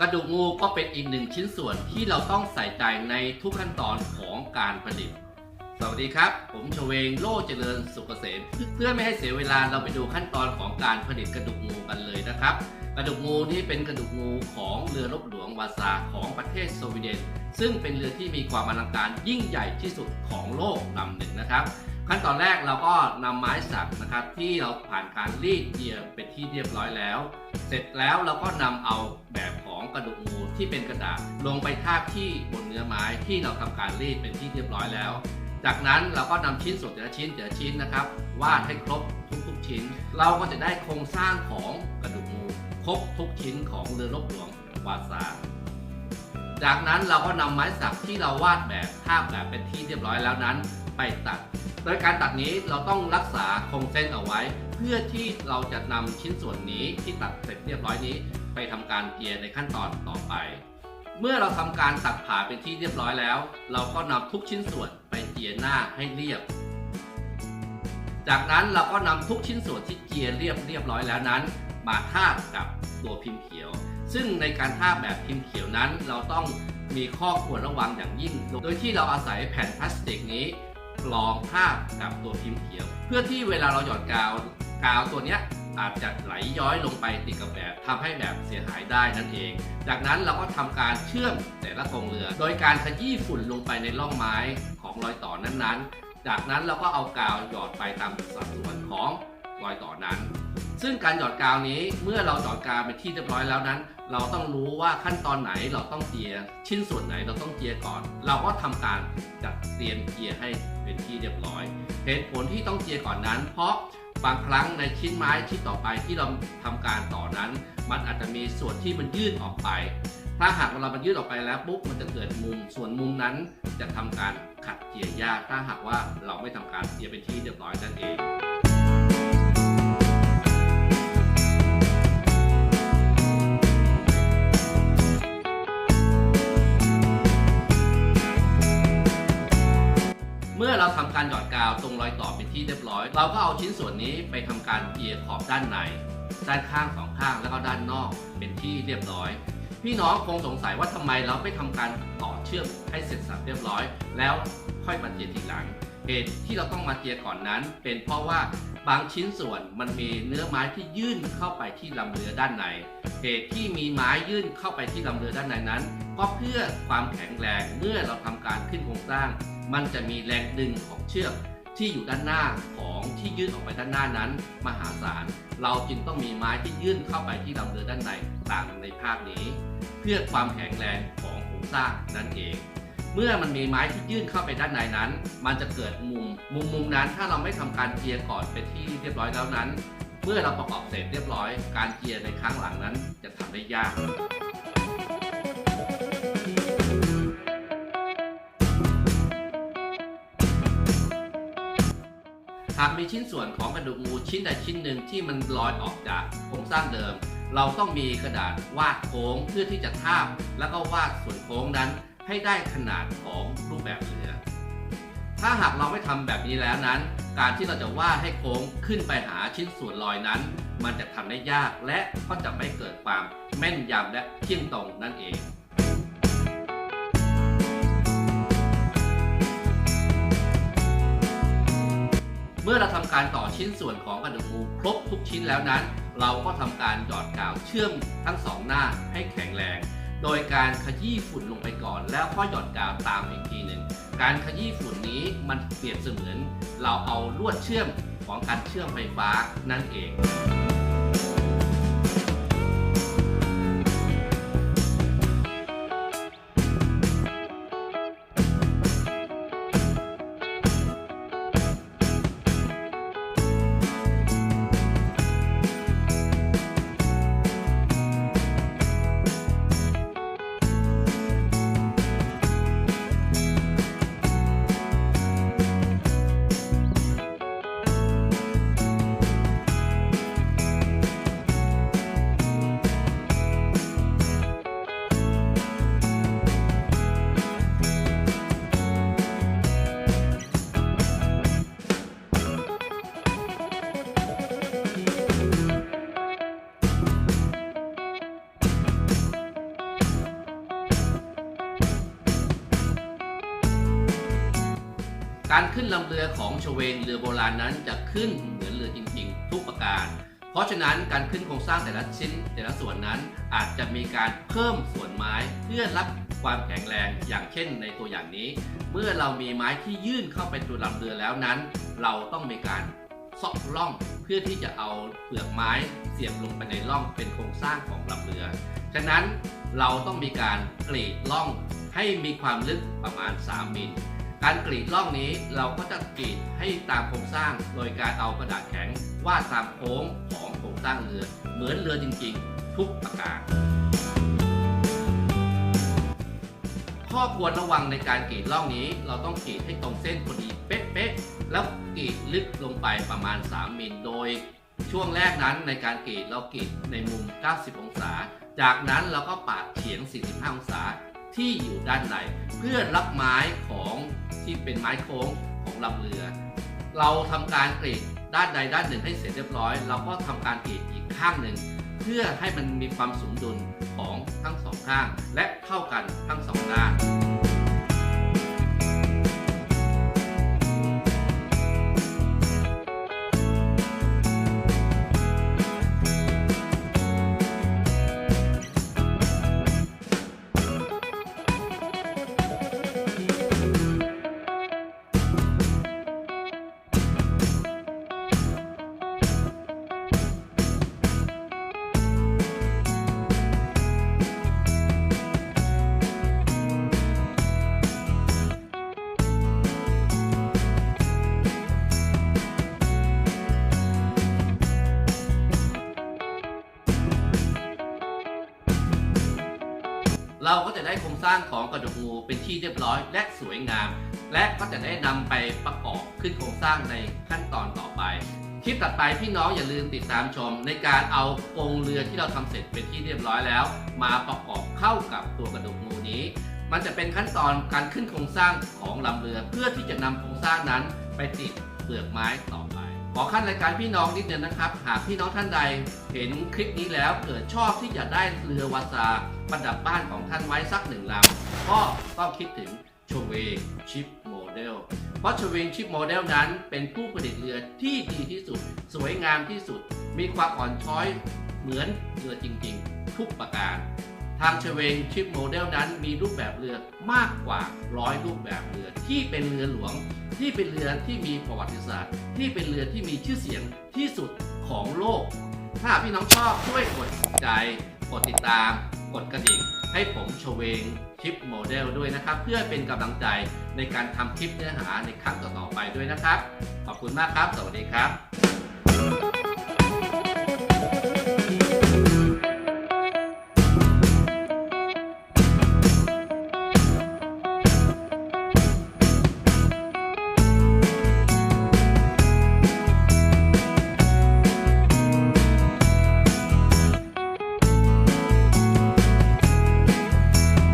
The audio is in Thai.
กระดูกงูก็เป็นอีกหนึ่งชิ้นส่วนที่เราต้องใส่ใจในทุกขั้นตอนของการผลิต สวัสดีครับ ผมชเวงโล่เจริญสุกเกษมเพื่อไม่ให้เสียเวลาเราไปดูขั้นตอนของการผลิตกระดูกงูกันเลยนะครับ กระดูกงูนี่เป็นกระดูกงูของเรือรบหลวงวาซาของประเทศสวีเดน ซึ่งเป็นเรือที่มีความอลังการยิ่งใหญ่ที่สุดของโลกลำหนึ่งนะครับ ขั้นตอนแรกเราก็นำไม้สักนะครับที่เราผ่านการรีดเยียบเป็นที่เรียบร้อยแล้ว เสร็จแล้วเราก็นำเอาแบบ กระดูกงูที่เป็นกระดาษลงไปทาบที่บนเนื้อไม้ที่เราทำการรีดเป็นที่เรียบร้อยแล้ว จากนั้นเราก็นำชิ้นส่วนแต่ละชิ้นแต่ละชิ้นนะครับวาดให้ครบทุกๆชิ้น เราก็จะได้โครงสร้างของกระดูกงูครบทุกชิ้นของเรือรบหลวงวาซาจากนั้นเราก็นำไม้สักที่เราวาดแบบภาพแบบเป็นที่เรียบร้อยแล้วนั้น ไปตัด โดยการตัดนี้เราต้องรักษาคงเส้นเอาไว้ พื่อที่เราจะนำชิ้นส่วนนี้ที่ตัดเสร็จเรียบร้อยนี้ ไปทำการเกียร์ในขั้นตอนต่อไป เมื่อเราทำการตัดผ่าเป็นที่เรียบร้อยแล้ว เราก็นำทุกชิ้นส่วนไปเจียหน้าให้เรียบ จากนั้นเราก็นำทุกชิ้นส่วนที่เจียเรียบเรียบร้อยแล้วนั้น มาทาบกับตัวพิมพ์เขียว ซึ่งในการทาบแบบพิมพ์เขียวนั้น เราต้องมีข้อควรระวังอย่างยิ่ง โดยที่เราอาศัยแผ่นพลาสติกนี้กรองทาบกับตัวพิมพ์เขียว เพื่อที่เวลาเราหยอดกาว กาวตัวเนี้ยอาจจะไหลย้อยลงไปติดกับแบบทำให้แบบเสียหายได้นั่นเอง จากนั้นเราก็ทำการเชื่อมแต่ละโครงเรือ โดยการขยี้ฝุ่นลงไปในร่องไม้ของรอยต่อนั้นๆ จากนั้นเราก็เอากาวหยอดไปตามสัดส่วนของรอยต่อนั้น ซึ่งการหยอดกาวนี้เมื่อเราหยอดกาวเป็นที่เรียบร้อยแล้วนั้น เราต้องรู้ว่าขั้นตอนไหนเราต้องเจียร์ชิ้นส่วนไหนเราต้องเจียร์ก่อน เราก็ทำการจัดเตรียมเจียร์ให้เป็นที่เรียบร้อย เหตุผลที่ต้องเจียก่อนนั้น เพราะบางครั้งในชิ้นไม้ชิ้นต่อไปที่เราทำการต่อนั้น มันอาจจะมีส่วนที่มันยืดออกไป ถ้าหากเรามันยืดออกไปแล้วปุ๊บมันจะเกิดมุม ส่วนมุมนั้นจะทำการขัดเจียยากถ้าหากว่าเราไม่ทำการเจียเป็นที่เรียบร้อยนั่นเอง เมื่อเราทำการหยอดกาวตรงรอยต่อเป็นที่เรียบร้อย เราก็เอาชิ้นส่วนนี้ไปทำการเกียขอบด้านใน ด้านข้างสองข้างแล้วก็ด้านนอกเป็นที่เรียบร้อย พี่น้องคงสงสัยว่าทำไมเราไม่ทำการต่อเชื่อมให้เสร็จสับเรียบร้อย แล้วค่อยมาเจียทีหลังเหตุที่เราต้องมาเจียก่อนนั้น เป็นเพราะว่าบางชิ้นส่วนมันมีเนื้อไม้ที่ยื่นเข้าไปที่ลำเรือด้านใน เหตุที่มีไม้ยื่นเข้าไปที่ลำเรือด้านในนั้น ก็เพื่อความแข็งแรงเมื่อเราทำการขึ้นโครงสร้าง มันจะมีแรงดึงของเชือกที่อยู่ด้านหน้าของที่ยื่นออกไปด้านหน้านั้น มหาศาล เราจึงต้องมีไม้ที่ยื่นเข้าไปที่ลำเรือด้านในตามในภาพนี้ เพื่อความแข็งแรงของโครงสร้างนั่นเอง เมื่อมันมีไม้ที่ยื่นเข้าไปด้านในนั้น มันจะเกิดมุม มุมมุมนั้นถ้าเราไม่ทำการเจียร์ก่อนเป็นที่เรียบร้อยแล้วนั้น เมื่อเราประกอบเสร็จเรียบร้อย การเจียร์ในครั้งหลังนั้นจะทำได้ยากหากมีชิ้นส่วนของกระดูกงูชิ้นใดชิ้นหนึ่งที่มันลอยออกจากโครงสร้างเดิม เราต้องมีกระดาษวาดโค้งเพื่อที่จะทาบ แล้วก็วาดส่วนโค้งนั้นให้ได้ขนาดของรูปแบบเรือ ถ้าหากเราไม่ทำแบบนี้แล้วนั้น การที่เราจะวาดให้โค้งขึ้นไปหาชิ้นส่วนลอยนั้น มันจะทำได้ยากและก็จะไม่เกิดความแม่นยำและเที่ยงตรงนั่นเองเมื่อเราทำการต่อชิ้นส่วนของกระดูกงูครบทุกชิ้นแล้วนั้น เราก็ทำการหยอดกาวเชื่อมทั้งสองหน้าให้แข็งแรง โดยการขยี้ฝุ่นลงไปก่อน แล้วค่อยหยอดกาวตามอีกทีหนึ่งการขยี้ฝุ่นนี้มันเปรียบเสมือน เราเอาลวดเชื่อมของการเชื่อมไฟฟ้านั่นเอง การขึ้นลำเรือของชเวงเรือโบราณนั้นจะขึ้นเหมือนเรือจริงๆ ทุกประการ เพราะฉะนั้นการขึ้นโครงสร้างแต่ละชิ้นแต่ละส่วนนั้นอาจจะมีการเพิ่มส่วนไม้เพื่อรับความแข็งแรงอย่างเช่นในตัวอย่างนี้ เมื่อเรามีไม้ที่ยื่นเข้าไปตัวลำเรือแล้วนั้น เราต้องมีการซอกล่องเพื่อที่จะเอาเปลือกไม้เสียบลงไปในร่องเป็นโครงสร้างของลำเรือ ฉะนั้นเราต้องมีการกรีดร่องให้มีความลึกประมาณ 3 มิล การกรีดร่องนี้เราก็จะกรีดให้ตามโครงสร้าง โดยการเอากระดาษแข็งวาดตามโค้งของโครงสร้างเรือ เหมือนเรือจริงๆ ทุกประการข้อควรระวังในการกรีดร่องนี้ เราต้องกรีดให้ตรงเส้นพอดีเป๊ะๆแล้วกรีดลึกลงไปประมาณ 3มิลโดย ช่วงแรกนั้นในการกรีดเรากรีดในมุม 90 องศา จากนั้นเราก็ปาดเฉียง 45 องศา ที่อยู่ด้านในเพื่อรับไม้ของที่เป็นไม้โค้งของลำเรือ เราทำการกรีดด้านใดด้านหนึ่งให้เสร็จเรียบร้อย เราก็ทำการกรีดอีกข้างหนึ่ง เพื่อให้มันมีความสมดุลของทั้งสองข้าง และเท่ากันทั้งสองด้าน เราก็จะได้โครงสร้างของกระดูกงูเป็นที่เรียบร้อยและสวยงาม และก็จะได้นำไปประกอบขึ้นโครงสร้างในขั้นตอนต่อไปคลิปตัดไปพี่น้องอย่าลืมติดตามชม ในการเอากรงเรือที่เราทำเสร็จเป็นที่เรียบร้อยแล้ว มาประกอบเข้ากับตัวกระดูกงูนี้ มันจะเป็นขั้นตอนการขึ้นโครงสร้างของลำเรือ เพื่อที่จะนำโครงสร้างนั้นไปติดเปลือกไม้ต่อไป ขอขั้นรายการพี่น้องนิดนึงนะครับ หากพี่น้องท่านใดเห็นคลิปนี้แล้วเกิดชอบที่จะได้เรือวาซาประดับบ้านของท่านไว้สักหนึ่งลำก็ต้องคิดถึงโชเวชิปโมเดลเพราะโชเวชิปโมเดลนั้นเป็นผู้ผลิตเรือที่ดีที่สุด สวยงามที่สุด มีความอ่อนช้อยเหมือนเรือจริงๆ ทุกประการ ทางเชเวงชิปโมเดลนั้นมีรูปแบบเรือมากกว่าร้อยรูปแบบเรือที่เป็นเรือหลวง ที่เป็นเรือที่มีประวัติศาสตร์ ที่เป็นเรือที่มีชื่อเสียงที่สุดของโลก ถ้าพี่น้องชอบช่วยกดใจกดติดตาม กดกระดิ่ง ให้ผมโชเวงชิปโมเดลด้วยนะครับ เพื่อเป็นกำลังใจในการทำคลิปเนื้อหาในครั้งต่อๆไปด้วยนะครับ ขอบคุณมากครับ สวัสดีครับ